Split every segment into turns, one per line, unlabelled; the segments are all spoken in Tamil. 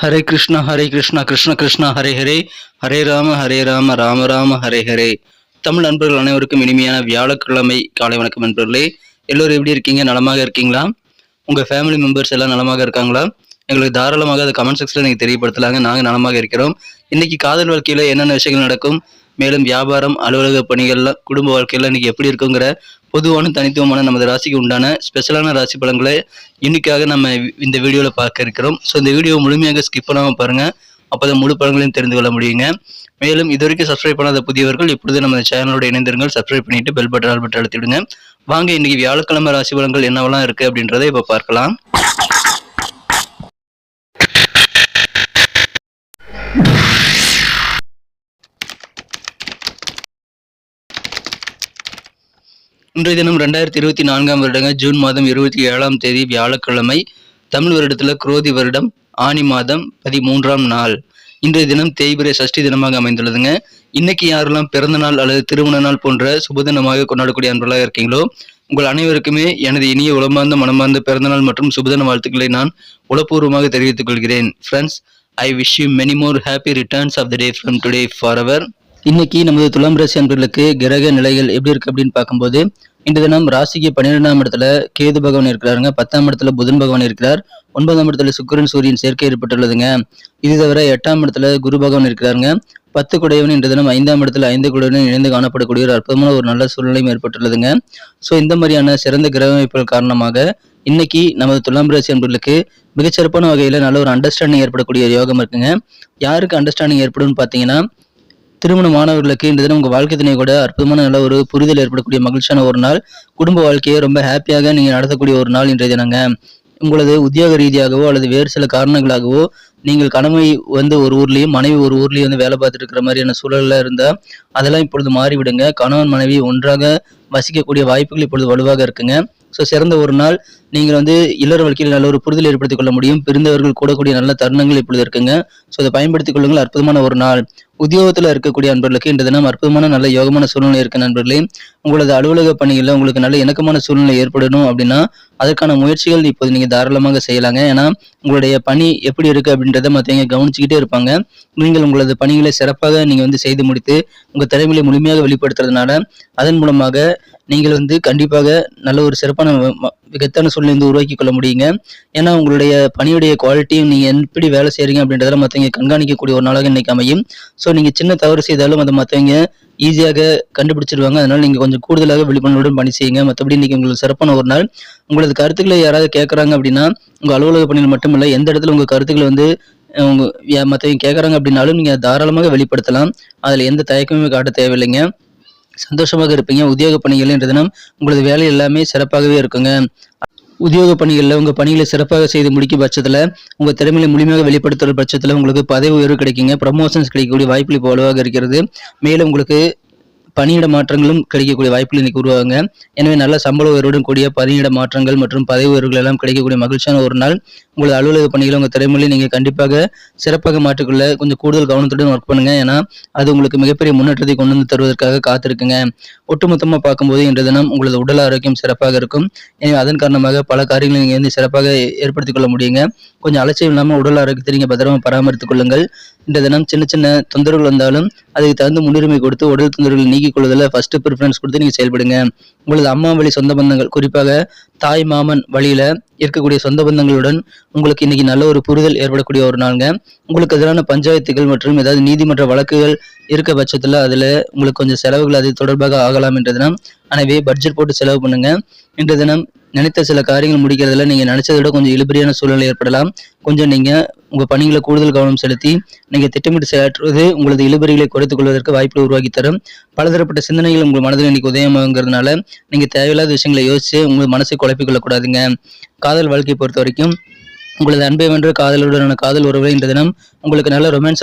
ஹரே கிருஷ்ணா ஹரே கிருஷ்ணா கிருஷ்ண கிருஷ்ணா ஹரே ஹரே. ஹரே ராம ஹரே ராம ராம ராம ஹரே ஹரே. தமிழ் நண்பர்கள் அனைவருக்கும் இனிமையான வியாழக்கிழமை காலை வணக்கம் நண்பர்களே. எல்லோரும் எப்படி இருக்கீங்க? நலமாக இருக்கீங்களா? உங்கள் ஃபேமிலி மெம்பர்ஸ் எல்லாம் நலமாக இருக்காங்களா? எங்களுக்கு தாராளமாக அதை கமெண்ட் செக்ஷனில் நீங்கள் தெரியப்படுத்தலாங்க. நாங்கள் நலமாக இருக்கிறோம். இன்னைக்கு காதல் வாழ்க்கையில் என்னென்ன விஷயங்கள் நடக்கும்? மேலும் வியாபாரம் அலுவலக பணிகள்லாம் குடும்ப வாழ்க்கையில் இன்றைக்கி எப்படி இருக்குங்கிற பொதுவான தனித்துவமான நமது ராசிக்கு உண்டான ஸ்பெஷலான ராசி பலன்களை இன்னைக்காக நம்ம இந்த வீடியோவில் பார்க்க இருக்கிறோம். ஸோ இந்த வீடியோ முழுமையாக ஸ்கிப் பண்ணாமல் பாருங்கள் அப்போ முழு பலன்களையும் தெரிந்து கொள்ள முடியுங்க. மேலும் இது வரைக்கும் சப்ஸ்கிரைப் பண்ணாத புதியவர்கள் இப்பொழுது நம்ம சேனலோட இணைந்திருங்கள். சப்ஸ்கிரைப் பண்ணிட்டு பெல் பட்டன் ஆல் பட்டன் அழுத்திடுங்க. வாங்க இன்னைக்கு வியாழக்கிழமை ராசி பலன்கள் என்னவெல்லாம் இருக்குது அப்படின்றத இப்போ பார்க்கலாம். இன்றைய தினம் ரெண்டாயிரத்தி இருபத்தி நான்காம் வருடங்க ஜூன் மாதம் இருபத்தி ஏழாம் தேதி வியாழக்கிழமை தமிழ் வருடத்துல குரோதி வருடம் ஆனி மாதம் பதிமூன்றாம் நாள். இன்றைய தினம் தேய்பிரை சஷ்டி தினமாக அமைந்துள்ளதுங்க. இன்னைக்கு யாரெல்லாம் பிறந்த நாள் அல்லது திருமண நாள் போன்ற சுபதினமாக கொண்டாடக்கூடிய அன்பர்களாக இருக்கீங்களோ உங்கள் அனைவருக்குமே எனது இனிய உளமார்ந்த மனமார்ந்த பிறந்தநாள் மற்றும் சுபதின வாழ்த்துக்களை நான் உளப்பூர்வமாக தெரிவித்துக் கொள்கிறேன். Friends I wish you many more happy returns of the day from today for our இன்னைக்கு நமது துலாம் ராசி அன்பர்களுக்கு கிரக நிலைகள் எப்படி இருக்கு அப்படின்னு பார்க்கும்போது இந்த தினம் ராசிக்கு பன்னிரெண்டாம் இடத்துல கேது பகவான் இருக்கிறாருங்க. பத்தாம் இடத்துல புதன் பகவான் இருக்கிறார். ஒன்பதாம் இடத்துல சுக்கிரன் சூரியன் சேர்க்கை ஏற்பட்டுள்ளதுங்க. இது தவிர எட்டாம் இடத்துல குரு பகவான் இருக்கிறாருங்க. பத்து குடையவன் இன்று தினம் ஐந்தாம் இடத்துல ஐந்து குடையவன் இணைந்து காணப்படக்கூடிய ஒரு அற்புதமான ஒரு நல்ல சூழ்நிலையும் ஏற்பட்டுள்ளதுங்க. ஸோ இந்த மாதிரியான சிறந்த கிரக அமைப்புகள் காரணமாக இன்னைக்கு நமது துலாம் ராசி அன்பர்களுக்கு மிகச்சிறப்பான வகையில் நல்ல ஒரு அண்டர்ஸ்டாண்டிங் ஏற்படக்கூடிய யோகம் இருக்குங்க. யாருக்கு அண்டர்ஸ்டாண்டிங் ஏற்படும் பார்த்தீங்கன்னா திருமணமானவர்களுக்கு இந்த தினம் உங்கள் வாழ்க்கை துணை கூட அற்புதமான நல்ல ஒரு புரிதல் ஏற்படக்கூடிய மகிழ்ச்சியான ஒரு நாள். குடும்ப வாழ்க்கையை ரொம்ப ஹாப்பியாக நீங்கள் நடத்தக்கூடிய ஒரு நாள் இன்றைய தினங்க. உங்களது உத்தியோக ரீதியாகவோ அல்லது வேறு சில காரணங்களாகவோ நீங்கள் கணவை வந்து ஒரு ஊர்லேயும் மனைவி ஒரு ஊர்லேயும் வந்து வேலை பார்த்துட்டு இருக்கிற மாதிரியான சூழலில் இருந்தால் அதெல்லாம் இப்பொழுது மாறிவிடுங்க. கணவன் மனைவி ஒன்றாக வசிக்கக்கூடிய வாய்ப்புகள் இப்பொழுது வலுவாக இருக்குங்க. ஸோ சிறந்த ஒரு நாள். நீங்கள் வந்து இல்லற வாழ்க்கையில் நல்ல ஒரு புரிதல் ஏற்படுத்திக் கொள்ள முடியும். பிரிந்தவர்கள் கூடக்கூடிய நல்ல தருணங்கள் இப்பொழுது இருக்குங்க. ஸோ அதை பயன்படுத்திக் கொள்ளுங்கள். அற்புதமான ஒரு நாள். உத்தியோகத்தில் இருக்கக்கூடிய நண்பர்களுக்கு இந்த தினம் அற்புதமான நல்ல யோகமான சூழ்நிலை இருக்க நண்பர்களே. உங்களது அலுவலக பணிகளில் உங்களுக்கு நல்ல இணக்கமான சூழ்நிலை ஏற்படணும் அப்படின்னா அதற்கான முயற்சிகள் இப்போது நீங்கள் தாராளமாக செய்யலாங்க. ஏன்னா உங்களுடைய பணி எப்படி இருக்குது அப்படின்றத மற்றவங்க கவனிச்சுக்கிட்டே இருப்பாங்க. நீங்கள் உங்களது பணிகளை சிறப்பாக நீங்கள் வந்து செய்து முடித்து உங்கள் திறமையை முழுமையாக வெளிப்படுத்துறதுனால அதன் மூலமாக நீங்கள் வந்து கண்டிப்பாக நல்ல ஒரு சிறப்பான விகத்தான சூழ்நிலை வந்து உருவாக்கி கொள்ள முடியுங்க. ஏன்னா உங்களுடைய பணியுடைய குவாலிட்டியும் நீங்கள் எப்படி வேலை செய்கிறீங்க அப்படின்றத மற்றவங்க கண்காணிக்கக்கூடிய ஒரு நாளாக இன்னைக்கு அமையும். ஸோ நீங்கள் சின்ன தவறு செய்தாலும் அதை மற்றவங்க ஈஸியாக கண்டுபிடிச்சிருவாங்க. அதனால் நீங்கள் கொஞ்சம் கூடுதலாக விழிப்புணர்வுடன் பணி செய்யுங்க. மற்றபடி இன்னைக்கு உங்களுக்கு சிறப்பான ஒரு நாள். உங்களது கருத்துக்களை யாராவது கேட்குறாங்க அப்படின்னா உங்கள் அலுவலக பணியில் மட்டும் இல்லை எந்த இடத்துல உங்கள் கருத்துக்களை வந்து உங்க மற்றவங்க கேட்குறாங்க அப்படின்னாலும் நீங்கள் தாராளமாக வெளிப்படுத்தலாம். அதில் எந்த தயக்கமுமே காட்ட தேவையில்லைங்க. சந்தோஷமாக இருப்பீங்க. உத்தியோக பணிகள் என்ற தினம் உங்களது வேலை எல்லாமே சிறப்பாகவே இருக்குங்க. உத்தியோக பணிகளில் உங்கள் பணிகளை சிறப்பாக செய்து முடிக்கும் பட்சத்தில் உங்கள் திறமையை முழுமையாக வெளிப்படுத்துகிற பட்சத்தில் உங்களுக்கு பதவி உயர்வு கிடைக்குங்க. ப்ரமோஷன்ஸ் கிடைக்கக்கூடிய வாய்ப்புகள் இப்போ வலுவாக இருக்கிறது. மேலும் உங்களுக்கு பணியிட மாற்றங்களும் கிடைக்கக்கூடிய வாய்ப்புகள் இன்னைக்கு உருவாங்க எனவே நல்ல சம்பள உயர்வுடன் கூடிய பணியிட மாற்றங்கள் மற்றும் பதவி உயர்வுகள் எல்லாம் கிடைக்கக்கூடிய மகிழ்ச்சியான ஒரு நாள். உங்களது அலுவலக பணிகளை உங்கள் திறமையில நீங்கள் கண்டிப்பாக சிறப்பாக மாற்றிக்கொள்ள கொஞ்சம் கூடுதல் கவனத்துடன் ஒர்க் பண்ணுங்க. ஏன்னா அது உங்களுக்கு மிகப்பெரிய முன்னேற்றத்தை கொண்டு வந்து தருவதற்காக காத்திருக்குங்க. ஒட்டுமொத்தமாக பார்க்கும்போது இன்றைய தினம் உங்களது உடல் ஆரோக்கியம் சிறப்பாக இருக்கும். எனவே அதன் காரணமாக பல காரியங்களை நீங்கள் வந்து சிறப்பாக ஏற்படுத்திக் கொள்ள முடியுங்க. கொஞ்சம் அலட்சியம் இல்லாமல் உடல் ஆரோக்கியத்தை நீங்கள் பத்திரமா பராமரித்துக் கொள்ளுங்கள். இந்த தினம் சின்ன சின்ன தொந்தரவுகள் வந்தாலும் அதுக்கு தகுந்த முன்னுரிமை கொடுத்து உடல் தொந்தரவுகளை நீக்கிக் கொள்வதில் ஃபர்ஸ்ட் ப்ரிஃபரன்ஸ் கொடுத்து நீங்கள் செயல்படுங்க. உங்களது அம்மா வழி சொந்த பந்தங்கள் குறிப்பாக தாய் மாமன் வழியில் இருக்கக்கூடிய சொந்த பந்தங்களுடன் உங்களுக்கு இன்னைக்கு நல்ல ஒரு புரிதல் ஏற்படக்கூடிய ஒரு நாளுங்க. உங்களுக்கு எதிரான பஞ்சாயத்துகள் மற்றும் ஏதாவது நீதிமன்ற வழக்குகள் இருக்க பட்சத்தில் அதில் உங்களுக்கு கொஞ்சம் செலவுகள் அது தொடர்பாக ஆகலாம் என்ற தினம். எனவே பட்ஜெட் போட்டு செலவு பண்ணுங்க. இன்றைய தினம் நினைத்த சில காரியங்கள் முடிக்கிறதுல நீங்க நினைச்சதை விட கொஞ்சம் இழுபறியான சூழ்நிலை ஏற்படலாம். கொஞ்சம் நீங்க உங்க பணிகளை கூடுதல் கவனம் செலுத்தி நீங்க திட்டமிட்டு செயலாற்றுவது உங்களது இழுபறிகளை குறைத்துக் கொள்வதற்கு வாய்ப்புகளை உருவாக்கி தரும். பலதரப்பட்ட சிந்தனைகள் உங்கள் மனதில் இன்னைக்கு உதயமாகிறதுனால நீங்க தேவையில்லாத விஷயங்களை யோசிச்சு உங்கள் மனசை குழப்பிக் கொள்ளக்கூடாதுங்க. காதல் வாழ்க்கையை பொறுத்த வரைக்கும் உங்களது அன்பை வென்ற காதலுடனான காதல் உறவுகளை இந்த தினம் உங்களுக்கு நல்ல ரொமான்ஸ்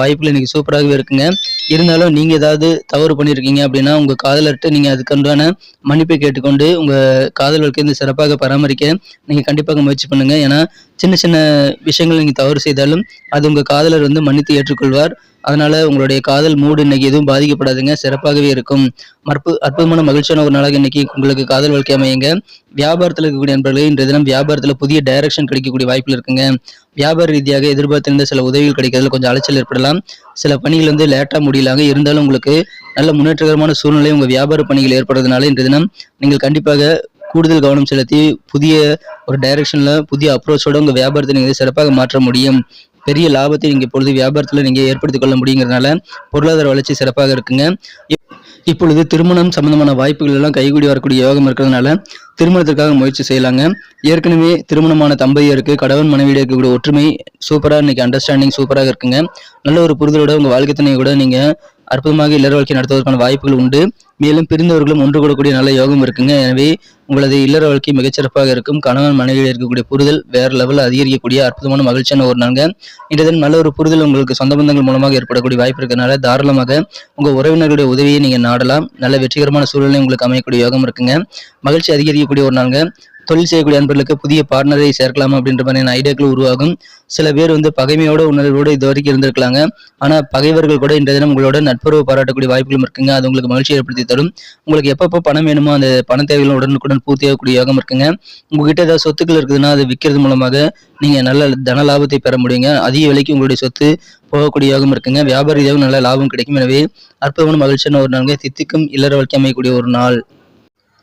வாய்ப்புகள் இன்னைக்கு சூப்பராகவே இருக்குங்க. இருந்தாலும் நீங்கள் ஏதாவது தவறு பண்ணியிருக்கீங்க அப்படின்னா உங்கள் காதலர்கிட்ட நீங்கள் அதுக்குண்டான மன்னிப்பை கேட்டுக்கொண்டு உங்கள் காதல் வாழ்க்கை வந்து சிறப்பாக பராமரிக்க நீங்கள் கண்டிப்பாக முயற்சி பண்ணுங்க. ஏன்னா சின்ன சின்ன விஷயங்கள் நீங்கள் தவறு செய்தாலும் அது உங்கள் காதலர் வந்து மன்னித்து ஏற்றுக்கொள்வார். அதனால உங்களுடைய காதல் மூடு இன்னைக்கு எதுவும் பாதிக்கப்படாதுங்க. சிறப்பாகவே இருக்கும். மற்பு அற்புதமான மகிழ்ச்சியான ஒரு நாளாக இன்னைக்கு உங்களுக்கு காதல் வாழ்க்கை அமையுங்க. வியாபாரத்தில் இருக்கக்கூடிய நண்பர்களே இன்றைய தினம் வியாபாரத்தில் புதிய டைரக்ஷன் கிடைக்கக்கூடிய வாய்ப்பில் இருக்குங்க. வியாபார ரீதியாக எதிர்பார்த்திருந்த சில உதவிகள் கிடைக்கிறதுல கொஞ்சம் அலைச்சல் ஏற்படலாம். சில பணிகள் வந்து லேட்டாக முடியலாங்க. இருந்தாலும் உங்களுக்கு நல்ல முன்னேற்றகரமான சூழ்நிலை உங்கள் வியாபார பணிகள் ஏற்படுறதுனால இன்றைய தினம் நீங்கள் கண்டிப்பாக கூடுதல் கவனம் செலுத்தி புதிய ஒரு டைரக்ஷனில் புதிய அப்ரோச்சோட உங்கள் வியாபாரத்தை நீங்கள் சிறப்பாக மாற்ற முடியும். பெரிய லாபத்தை நீங்கள் இப்பொழுது வியாபாரத்தில் நீங்கள் ஏற்படுத்திக் கொள்ள முடியுங்கிறதுனால பொருளாதார வளர்ச்சி சிறப்பாக இருக்குங்க. இப்பொழுது திருமணம் சம்பந்தமான வாய்ப்புகள் எல்லாம் கைகூடி வரக்கூடிய யோகம் இருக்கிறதுனால திருமணத்திற்காக முயற்சி செய்யலாங்க. ஏற்கனவே திருமணமான தம்பதியருக்கு கடவுள் மனைவியிட இருக்கக்கூடிய ஒற்றுமை சூப்பராக இன்னைக்கு அண்டர்ஸ்டாண்டிங் சூப்பராக இருக்குங்க. நல்ல ஒரு புரிதலோட உங்கள் வாழ்க்கை துணையை கூட நீங்கள் அற்புதமாக இல்லற வாழ்க்கை நடத்துவதற்கான வாய்ப்புகள் உண்டு. மேலும் பிரிந்தவர்களும் ஒன்று கூடக்கூடிய நல்ல யோகம் இருக்குங்க. எனவே உங்களது இல்லற வாழ்க்கை மிகச்சிறப்பாக இருக்கும். கணவன் மனைவியில் இருக்கக்கூடிய புரிதல் வேற லெவலில் அதிகரிக்கக்கூடிய அற்புதமான மகிழ்ச்சியான ஒரு நாங்க இன்றைய தினம் நல்ல ஒரு புரிதல் உங்களுக்கு சொந்த பந்தங்கள் மூலமாக ஏற்படக்கூடிய வாய்ப்பு இருக்கிறதுனால தாராளமாக உங்க உறவினர்களுடைய உதவியை நீங்க நாடலாம். நல்ல வெற்றிகரமான சூழ்நிலை உங்களுக்கு அமையக்கூடிய யோகம் இருக்குங்க. மகிழ்ச்சி அதிகரிக்கக்கூடிய ஒரு நாளுங்க. தொழில் செய்யக்கூடிய அன்பர்களுக்கு புதிய பார்ட்னரை சேர்க்கலாம் அப்படின்ற மாதிரியான ஐடியாக்கள் உருவாகும். சில பேர் வந்து பகைமையோட உணர்வோடு இது வரைக்கும் இருந்திருக்கலாங்க. ஆனால் பகைவர்கள் கூட இன்றைய தினம் உங்களோட நட்புறவு பாராட்டக்கூடிய வாய்ப்புகளும் இருக்குங்க. அது உங்களுக்கு மகிழ்ச்சி ஏற்படுத்தி தரும். உங்களுக்கு எப்பப்போ பணம் வேணுமோ அந்த பண தேவைகளும் உடனுக்குடன் பூர்த்தியாகக்கூடிய யோகம் இருக்குங்க. உங்ககிட்ட ஏதாவது சொத்துக்கள் இருக்குதுன்னா அதை விற்கிறது மூலமாக நீங்கள் நல்ல தன லாபத்தை பெற முடியுங்க. அதிக விலைக்கு உங்களுடைய சொத்து போகக்கூடிய யோகம் இருக்குங்க. வியாபார நல்ல லாபம் கிடைக்கும். எனவே அற்புதமான மகிழ்ச்சியான ஒரு நாளுங்க. தித்திக்கும் இல்லற வாழ்க்கை அமையக்கூடிய ஒரு நாள்.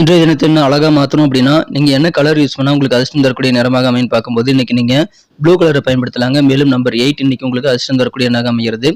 இன்றைய தினத்தை இன்னும் அழகாக மாற்றணும் அப்படின்னா நீங்கள் என்ன கலர் யூஸ் பண்ணால் உங்களுக்கு அதிர்ஷ்டம் தரக்கூடிய நிறமாக அமைன்னு பார்க்கும்போது இன்னைக்கு நீங்கள் ப்ளூ கலரை பயன்படுத்தலாங்க. மேலும் நம்பர் எயிட் இன்னைக்கு உங்களுக்கு அதிர்ஷ்டம் தரக்கூடிய எண்ணாக அமைகிறது.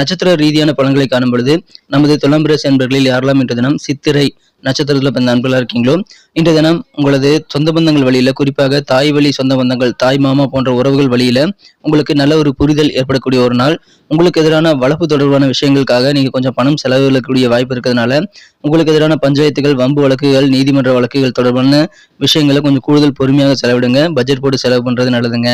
நட்சத்திர ரீதியான பலன்களை காணும் பொழுது நமது துலம்பரசு என்பர்களில் யாரெல்லாம் என்ற தினம் சித்திரை நட்சத்திரத்தில் பிறந்த நண்பர்களாக இருக்கீங்களோ இன்றைய தினம் உங்களது சொந்த பந்தங்கள் வழியில குறிப்பாக தாய் வழி சொந்த பந்தங்கள் தாய் மாமா போன்ற உறவுகள் வழியில உங்களுக்கு நல்ல ஒரு புரிதல் ஏற்படக்கூடிய ஒரு நாள். உங்களுக்கு எதிரான வளர்ப்பு தொடர்பான விஷயங்களுக்காக நீங்க கொஞ்சம் பணம் செலவிடக்கூடிய வாய்ப்பு இருக்கிறதுனால உங்களுக்கு எதிரான பஞ்சாயத்துகள் வம்பு வழக்குகள் நீதிமன்ற வழக்குகள் தொடர்பான விஷயங்களை கொஞ்சம் கூடுதல் பொறுமையாக செலவிடுங்க. பட்ஜெட் போட்டு செலவு பண்றது நல்லதுங்க.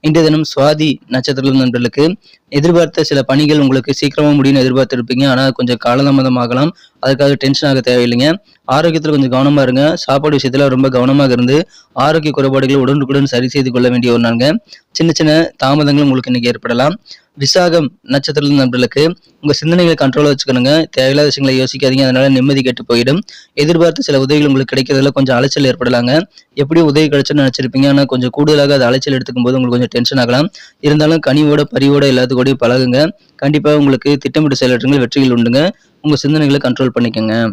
இன்றைய தினம் சுவாதி நட்சத்திர நண்பர்களுக்கு எதிர்பார்த்த சில பணிகள் உங்களுக்கு சீக்கிரமாக முடியும்னு எதிர்பார்த்திருப்பீங்க. ஆனால் கொஞ்சம் காலதாமதமாகலாம். அதுக்காக டென்ஷன் ஆக தேவையில்லைங்க. ஆரோக்கியத்தில் கொஞ்சம் கவனமா இருங்க. சாப்பாடு விஷயத்துல ரொம்ப கவனமாக இருந்து ஆரோக்கிய குறைபாடுகளை உடனுக்குடன் சரி செய்து கொள்ள வேண்டிய ஒரு நாளுங்க. சின்ன சின்ன தாமதங்கள் உங்களுக்கு இன்னைக்கு ஏற்படலாம். விசாகம் நட்சத்திரத்தில் நண்பர்களுக்கு உங்க சிந்தனைகளை கண்ட்ரோலாக வச்சுக்கணுங்க. தேவையில்லாத விஷயங்களை யோசிக்காதீங்க. அதனால நிம்மதி கெட்டு போயிடும். எதிர்பார்த்து சில உதவிகள் உங்களுக்கு கிடைக்கிறதுல கொஞ்சம் அலைச்சல் ஏற்படலாங்க. எப்படி உதவி கிடைச்சுன்னு நினைச்சிருப்பீங்க. ஆனால் கொஞ்சம் கூடுதலாக அது அலைச்சல் எடுத்துக்கும் போது உங்களுக்கு கொஞ்சம் டென்ஷன் ஆகலாம். இருந்தாலும் கனிவோட பரிவோட எல்லாத்துக்கூடயும் பழகுங்க. கண்டிப்பாக உங்களுக்கு திட்டமிட்டு செயலாற்றங்கள் வெற்றிகள் உண்டுங்க. உங்கள் சிந்தனைகளை கண்ட்ரோல் பண்ணிக்கோங்க.